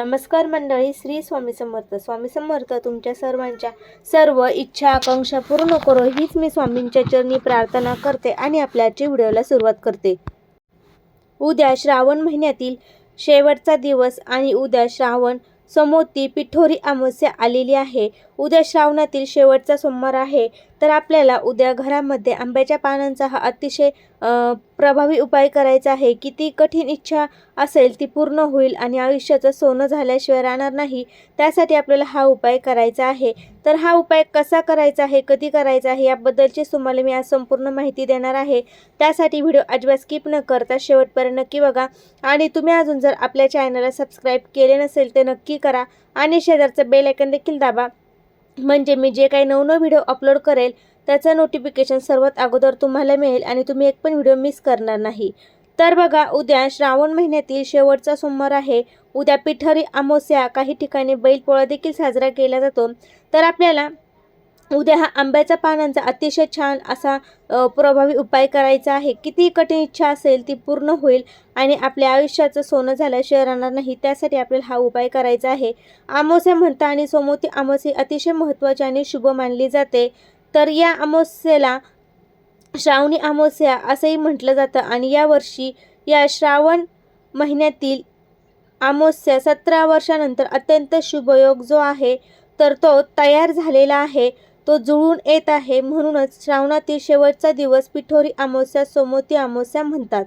नमस्कार मंडळी श्री स्वामी समर्थ. स्वामी समर्थ तुमच्या सर्वांच्या सर्व इच्छा आकांक्षा पूर्ण करो. हीच मी स्वामींच्या चरणी प्रार्थना करते आणि आपल्या आजच्या व्हिडिओला सुरुवात करते. उद्या श्रावण महिन्यातील शेवटचा दिवस आणि उद्या श्रावण समोती पिठोरी अमावस्या आलेली आहे. उद्या श्रावणातील शेवटचा सोमवार आहे तर आपल्याला उद्या घरामध्ये आंब्याच्या पानांचा हा अतिशय प्रभावी उपाय करायचा आहे किती कठीण इच्छा असेल ती पूर्ण होईल आणि आयुष्याचं सोनं झाल्याशिवाय राहणार नाही त्यासाठी आपल्याला हा उपाय करायचा आहे. तर हा उपाय कसा करायचा आहे कधी करायचा आहे याबद्दलचीच तुम्हाला मी आज संपूर्ण माहिती देणार आहे. त्यासाठी व्हिडिओ अजिबात स्किप न करता शेवटपर्यंत नक्की बघा आणि तुम्ही अजून जर आपल्या चॅनलला सबस्क्राईब केले नसेल ते नक्की करा आणि शेजारचं बेल आयकन देखील दाबा. म्हणजे मी जे काही नवनव व्हिडिओ अपलोड करेल त्याचं नोटिफिकेशन सर्वात अगोदर तुम्हाला मिळेल आणि तुम्ही एक पण व्हिडिओ मिस करणार नाही. तर बघा उद्या श्रावण महिन्यातील शेवटचा सोमवार आहे. उद्या पिठरी अमावस्या काही ठिकाणी बैलपोळा देखील साजरा केला जातो. तर आपल्याला उद्या हा आंब्याच्या पानांचा अतिशय छान असा प्रभावी उपाय करायचा आहे. किती कठीण इच्छा असेल ती पूर्ण होईल आणि आपल्या आयुष्याचं सोनं झाल्याशिवाय राहणार नाही त्यासाठी आपल्याला हा उपाय करायचा आहे. आमोसे म्हणता आणि सोमवती अमावस्या अतिशय महत्त्वाची आणि शुभ मानली जाते. तर या अमावस्येला श्रावणी अमावस्या असंही म्हटलं जातं आणि यावर्षी या श्रावण महिन्यातील अमावस्या सतरा वर्षानंतर अत्यंत शुभयोग जो आहे तर तो तयार झालेला आहे. तो जुळून येत आहे म्हणूनच श्रावणातील शेवटचा दिवस पिठोरी अमावस्या सोमवती अमावस्या म्हणतात.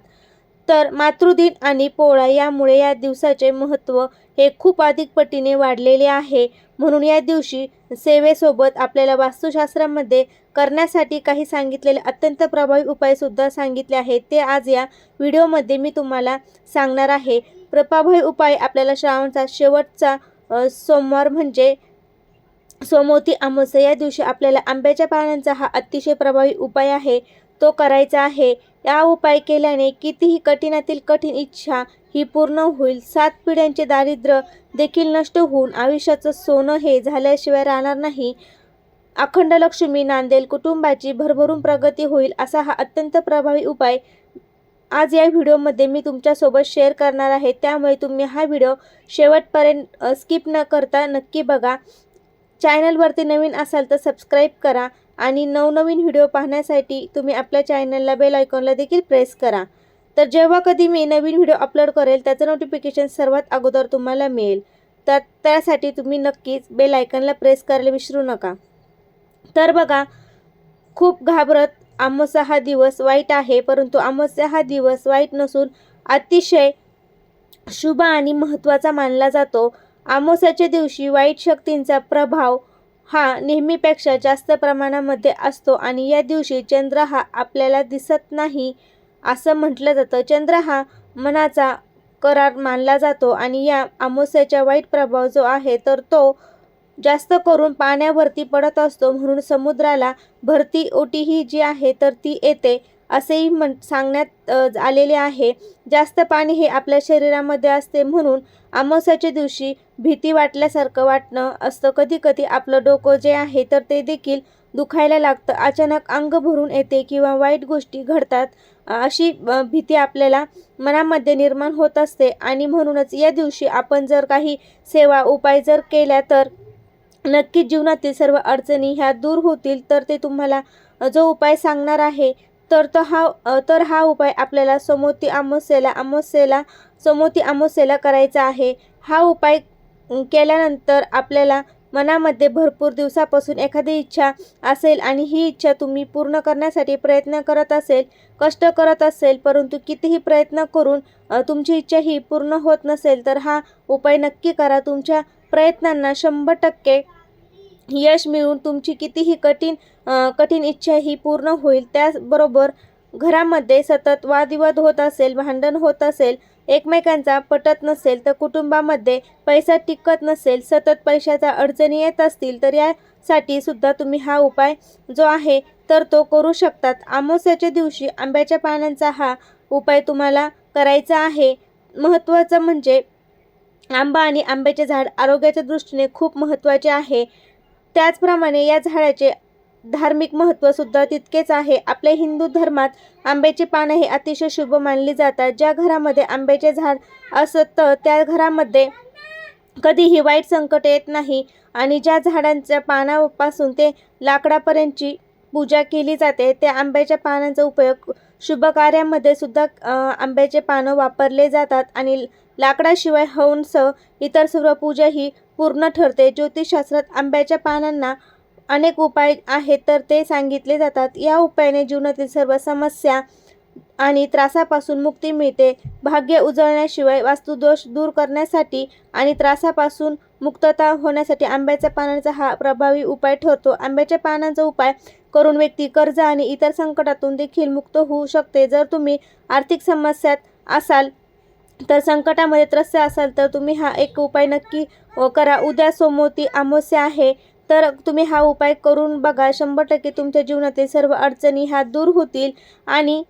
तर मातृदिन आणि पोळा यामुळे या दिवसाचे महत्त्व हे खूप अधिक पटीने वाढलेले आहे. म्हणून या दिवशी सेवेसोबत आपल्याला वास्तुशास्त्रामध्ये करण्यासाठी काही सांगितलेले अत्यंत प्रभावी उपायसुद्धा सांगितले आहेत. ते आज या व्हिडिओमध्ये मी तुम्हाला सांगणार आहे. प्रभावी उपाय आपल्याला श्रावणचा शेवटचा सोमवार म्हणजे सोमवती अमावस्या या दिवशी आपल्याला आंब्याच्या पानांचा हा अतिशय प्रभावी उपाय आहे. तो करायचा आहे. या उपाय केल्याने कितीही कठीणातील कठीण इच्छा ही पूर्ण होईल. सात पिढ्यांचे दारिद्र्य देखील नष्ट होऊन आयुष्याचं सोनं हे झाल्याशिवाय राहणार नाही. अखंड लक्ष्मी नांदेल कुटुंबाची भरभरून प्रगती होईल असा हा अत्यंत प्रभावी उपाय. आज या व्हिडिओमध्ये मी तुमच्यासोबत शेअर करणार आहे. त्यामुळे तुम्ही हा व्हिडिओ शेवटपर्यंत स्किप न करता नक्की बघा. चॅनलवरती नवीन असाल तर सबस्क्राईब करा आणि नवनवीन व्हिडिओ पाहण्यासाठी तुम्ही आपल्या चॅनलला बेल आयकॉनला देखील प्रेस करा. तर जेव्हा कधी मी नवीन व्हिडिओ अपलोड करेल त्याचं नोटिफिकेशन सर्वात अगोदर तुम्हाला मिळेल. तर त्यासाठी तुम्ही नक्कीच बेल आयकॉनला प्रेस करायला विसरू नका. तर बघा खूप घाबरत अमावस्या हा दिवस वाईट आहे परंतु अमावस्या हा दिवस वाईट नसून अतिशय शुभ आणि महत्त्वाचा मानला जातो. आमोसाच्या दिवशी वाईट शक्तींचा प्रभाव हा नेहमीपेक्षा जास्त प्रमाणामध्ये असतो आणि या दिवशी चंद्र हा आपल्याला दिसत नाही असं म्हटलं जातं. चंद्र हा मनाचा करार मानला जातो आणि या आमोस्याचा वाईट प्रभाव जो आहे तर तो जास्त करून पाण्यावरती पडत असतो म्हणून समुद्राला भरती ओटी ही जी आहे तर ती येते. असेही म्हण सांगण्यात आलेले आहे. जास्त पाणी हे आपल्या शरीरामध्ये असते म्हणून अमावस्याच्या दिवशी भीती वाटल्यासारखं वाटणं असतं. कधी कधी आपलं डोकं जे आहे तर ते देखील दुखायला लागतं. अचानक अंग भरून येते किंवा वाईट गोष्टी घडतात अशी भीती आपल्याला मनामध्ये निर्माण होत असते. आणि म्हणूनच या दिवशी आपण जर काही सेवा उपाय जर केल्या तर नक्कीच जीवनातील सर्व अडचणी ह्या दूर होतील. तर ते तुम्हाला जो उपाय सांगणार आहे तर तो हा तर हा उपाय आपल्याला समोती अमावस्येला अमावस्येला समोती अमावस्येला करायचा आहे. हा उपाय केल्यानंतर आपल्याला मनामध्ये भरपूर दिवसापासून एखादी इच्छा असेल आणि ही इच्छा तुम्ही पूर्ण करण्यासाठी प्रयत्न करत असेल कष्ट करत असेल परंतु कितीही प्रयत्न करून तुमची इच्छा ही पूर्ण होत नसेल तर हा उपाय नक्की करा. तुमच्या प्रयत्नांना शंभर टक्के यश मिळून तुमची कितीही कठीण कठीण इच्छा ही पूर्ण होईल. त्याचबरोबर घरामध्ये सतत वादविवाद होत असेल भांडण होत असेल एकमेकांचा पटत नसेल तर कुटुंबामध्ये पैसा टिकत नसेल सतत पैशाचा अडचणी येत असतील तर यासाठी सुद्धा तुम्ही हा उपाय जो आहे तर तो करू शकतात. आमोस्याच्या दिवशी आंब्याच्या पानांचा हा उपाय तुम्हाला करायचा आहे. महत्त्वाचं म्हणजे आंबा आणि आंब्याचे झाड आरोग्याच्या दृष्टीने खूप महत्त्वाचे आहे. त्याचप्रमाणे या झाडाचे धार्मिक महत्त्व सुद्धा तितकेच आहे. आपल्या हिंदू धर्मात आंब्याची पानं हे अतिशय शुभ मानली जातात. ज्या घरामध्ये आंब्याचे झाड असतं त्या घरामध्ये कधीही वाईट संकट येत नाही आणि ज्या झाडांच्या पानापासून ते लाकडापर्यंतची पूजा केली जाते त्या आंब्याच्या पानांचा उपयोग शुभ कार्यामध्ये सुद्धा आंब्याचे पानं वापरले जातात आणि लाकडाशिवाय हवनसह इतर सर्व पूजा ही पूर्ण ठरते. ज्योतिषशास्त्रात आंब्याच्या पानांना अनेक उपाय आहेत तर ते सांगितले जातात. या उपायाने जीवनातील सर्व समस्या आणि त्रासापासून मुक्ती मिळते. भाग्य उजळण्याशिवाय वास्तुदोष दूर करण्यासाठी आणि त्रासापासून मुक्तता होण्यासाठी आंब्याच्या पानांचा हा प्रभावी उपाय ठरतो. आंब्याच्या पानांचा उपाय करून व्यक्ती कर्ज आणि इतर संकटातून देखील मुक्त होऊ शकते. जर तुम्ही आर्थिक समस्यात असाल तर संकटामध्ये त्रस्त असाल तर तुम्ही हा एक उपाय नक्की करा. उद्या सोमवती अमावस्या आहे तर तुम्ही हा उपाय करून बघा. शंभर टक्के तुमच्या जीवनातील सर्व अडचणी ह्या दूर होतील आणि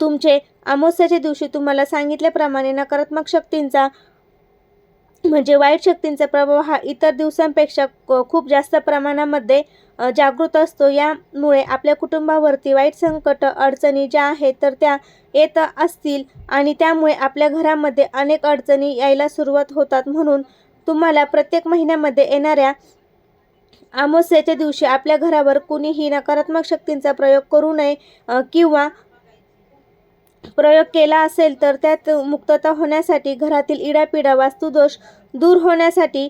तुमचे अमावस्याच्या दिवशी तुम्हाला सांगितल्याप्रमाणे नकारात्मक शक्तींचा म्हणजे वाईट शक्तींचा प्रभाव हा इतर दिवसांपेक्षा क- खूप जास्त प्रमाणामध्ये जागृत असतो. यामुळे आपल्या कुटुंबावरती वाईट संकट अडचणी ज्या आहेत तर त्या येत असतील आणि त्यामुळे आपल्या घरामध्ये अनेक अडचणी यायला सुरुवात होतात. म्हणून तुम्हाला प्रत्येक महिन्यामध्ये येणाऱ्या अमावस्येच्या दिवशी आपल्या घरावर कुणीही नकारात्मक शक्तींचा प्रयोग करू नये किंवा प्रयोग केला असेल तर त्यात मुक्तता होण्यासाठी घरातील इडापिडा वास्तुदोष दूर होण्यासाठी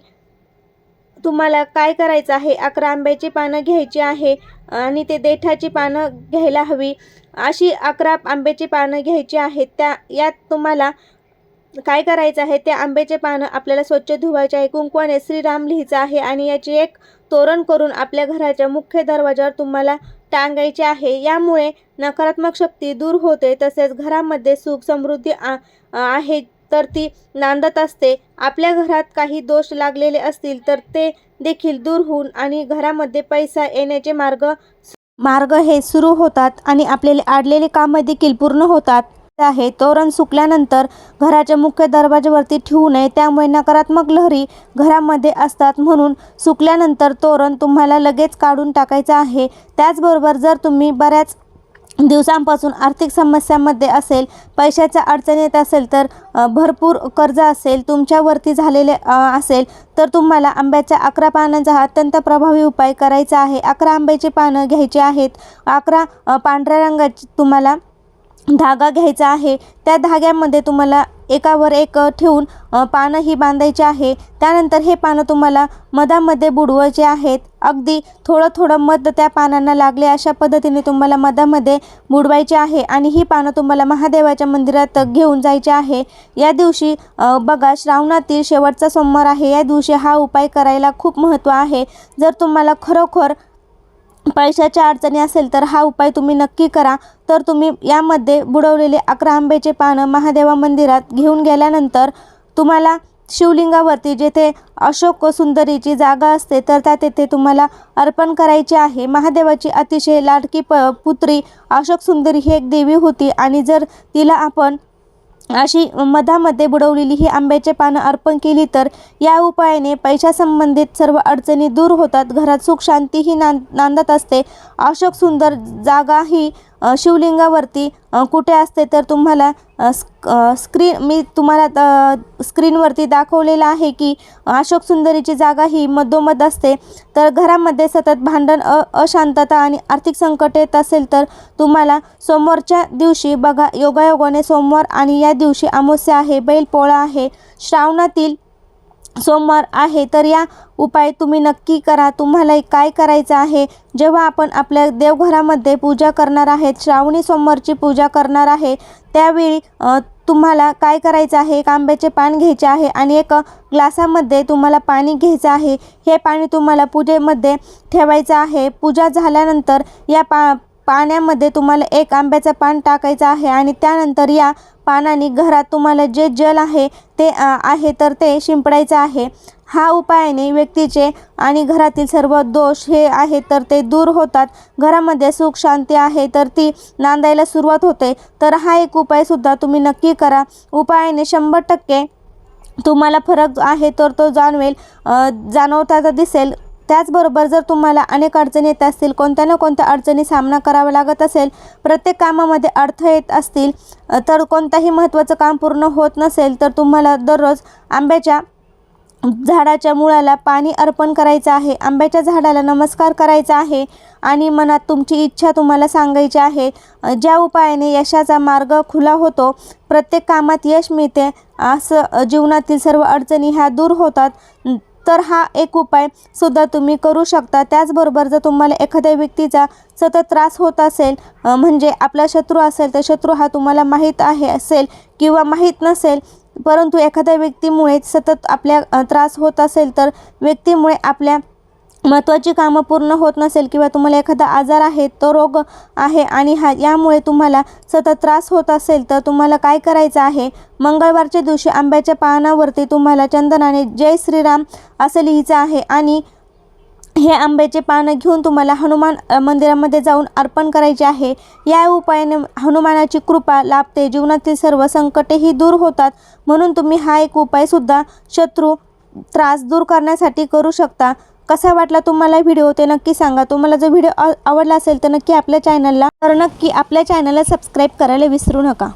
तुम्हाला काय करायचं आहे? अकरा आंब्याची पानं घ्यायची आहे आणि ते देठाची पानं घ्यायला हवी. अशी अकरा आंब्याची पानं घ्यायची आहेत त्या यात तुम्हाला काय करायचं आहे? ते आंब्याचे पानं आपल्याला स्वच्छ धुवायचे आहे कुंकवाने श्रीराम लिहायचं आहे आणि याची एक तोरण करून आपल्या घराच्या मुख्य दरवाजावर तुम्हाला टांगायचे आहे. यामुळे नकारात्मक शक्ती दूर होते. तसेच घरामध्ये सुख समृद्धी आ- आहे तर ती नांदत असते. आपल्या घरात काही दोष लागलेले असतील तर ते देखील दूर होऊन आणि घरामध्ये पैसा येण्याचे मार्ग मार्ग हे सुरू होतात आणि आपले आडलेले कामं देखील पूर्ण होतात. आहे तोरण सुकल्यानंतर घराच्या मुख्य दरवाजावरती ठेवू नये. त्यामुळे नकारात्मक लहरी घरामध्ये असतात म्हणून सुकल्यानंतर तोरण तुम्हाला लगेच काढून टाकायचं आहे. त्याचबरोबर जर तुम्ही बऱ्याच दिवसांपासून आर्थिक समस्यांमध्ये असेल पैशाच्या अडचण येत असेल तर भरपूर कर्ज असेल तुमच्यावरती झालेले असेल तर तुम्हाला आंब्याच्या अकरा पानांचा हा अत्यंत प्रभावी उपाय करायचा आहे. अकरा आंब्याची पानं घ्यायची आहेत. अकरा पांढऱ्या रंगाची तुम्हाला धागा घ्यायचा आहे. त्या धाग्यामध्ये तुम्हाला एकावर एक ठेवून पानं ही बांधायची आहे. त्यानंतर हे पानं तुम्हाला मधामध्ये बुडवायचे आहेत. अगदी थोडं थोडं मध त्या पानांना लागले अशा पद्धतीने तुम्हाला मधामध्ये बुडवायचे आहे आणि ही पानं तुम्हाला महादेवाच्या मंदिरात घेऊन जायचे आहे. या दिवशी बघा श्रावणातील शेवटचा सोमवार आहे. या दिवशी हा उपाय करायला खूप महत्त्व आहे. जर तुम्हाला खरोखर पैशाच्या अडचणी असेल तर हा उपाय तुम्ही नक्की करा. तर तुम्ही यामध्ये बुडवलेले अकरा आंब्याचे पानं महादेवा मंदिरात घेऊन गेल्यानंतर तुम्हाला शिवलिंगावरती जेथे अशोक सुंदरीची जागा असते तर त्या तेथे तुम्हाला अर्पण करायची आहे. महादेवाची अतिशय लाडकी प पुत्री अशोक सुंदरी ही एक देवी होती आणि जर तिला आपण अशी मधामध्ये बुडवलेली ही आंब्याचे पानं अर्पण केली तर या उपायाने पैशासंबंधित सर्व अडचणी दूर होतात. घरात सुख शांतीही नांद नांदत असते. अशोक सुंदर जागा ही शिवलिंगावरती कुठे असते तर तुम्हाला स्क स्क्रीन मी तुम्हाला त- स्क्रीनवरती दाखवलेलं आहे की अशोक सुंदरीची जागा ही मधोमध असते. तर घरामध्ये सतत भांडण अ अशांतता आणि आर्थिक संकट येत असेल तर तुम्हाला सोमवारच्या दिवशी बघा योगायोगाने सोमवार आणि या दिवशी अमावस्या आहे बैलपोळा आहे. श्रावणातील सोमवार आहे तर या उपाय तुम्ही नक्की करा. तुम्हाला काय करायचं आहे? जेव्हा आपण आपल्या देवघरामध्ये पूजा करणार आहेत श्रावणी सोमवारची पूजा करणार आहे त्यावेळी तुम्हाला काय करायचं आहे? एक आंब्याचे पान घ्यायचे आहे आणि एक ग्लासामध्ये तुम्हाला पाणी घ्यायचं आहे. हे पाणी तुम्हाला पूजेमध्ये ठेवायचं आहे. पूजा झाल्यानंतर या पा पाण्यामध्ये तुम्हाला एक आंब्याचं पान टाकायचं आहे आणि त्यानंतर या पानाने घरात तुम्हाला जे जल आहे ते आहे तर ते शिंपडायचं आहे. हा उपायाने व्यक्तीचे आणि घरातील सर्व दोष हे आहे तर ते दूर होतात. घरामध्ये सुख शांती आहे तर ती नांदायला सुरुवात होते. तर हा एक उपायसुद्धा तुम्ही नक्की करा. उपायाने शंभर टक्के तुम्हाला फरक आहे तर तो जाणवेल जाणवता दिसेल. त्याचबरोबर जर तुम्हाला अनेक अडचणी येत असतील कोणत्या ना कोणत्या अडचणी सामना करावा लागत असेल प्रत्येक कामामध्ये अडथळे येत असतील तर कोणताही महत्त्वाचं काम पूर्ण होत नसेल तर तुम्हाला दररोज आंब्याच्या झाडाच्या मुळाला पाणी अर्पण करायचं आहे. आंब्याच्या झाडाला नमस्कार करायचा आहे आणि मनात तुमची इच्छा तुम्हाला सांगायची आहे. ज्या उपायाने यशाचा मार्ग खुला होतो प्रत्येक कामात यश मिळते असं जीवनातील सर्व अडचणी ह्या दूर होतात. तर हा एक उपाय सुद्धा तुम्ही करू शकता. त्याचबरोबर जर तुम्हाला एखाद्या व्यक्तीचा सतत त्रास होत असेल म्हणजे आपला शत्रू असेल तर शत्रू हा तुम्हाला माहीत आहे असेल किंवा माहीत नसेल परंतु एखाद्या व्यक्तीमुळे सतत आपल्या त्रास होत असेल तर व्यक्तीमुळे आपल्या महत्त्वाची कामं पूर्ण होत नसेल किंवा तुम्हाला एखादा आजार आहे तो रोग आहे आणि हा यामुळे तुम्हाला सतत त्रास होत असेल तर तुम्हाला काय करायचं आहे? मंगळवारच्या दिवशी आंब्याच्या पानावरती तुम्हाला चंदनाने जय श्रीराम असं लिहायचं आहे आणि हे आंब्याचे पानं घेऊन तुम्हाला हनुमान मंदिरामध्ये जाऊन अर्पण करायचे आहे. या उपायाने हनुमानाची कृपा लाभते जीवनातील सर्व संकटेही दूर होतात. म्हणून तुम्ही हा एक उपायसुद्धा शत्रू त्रास दूर करण्यासाठी करू शकता. कसा वाटला तुम्हाला व्हिडिओ? ते नक्की सांगा. तुम्हाला जर व्हिडिओ आवडला असेल तर नक्की आपल्या चॅनलला तर नक्की आपल्या चॅनलला सबस्क्राईब करायला विसरू नका.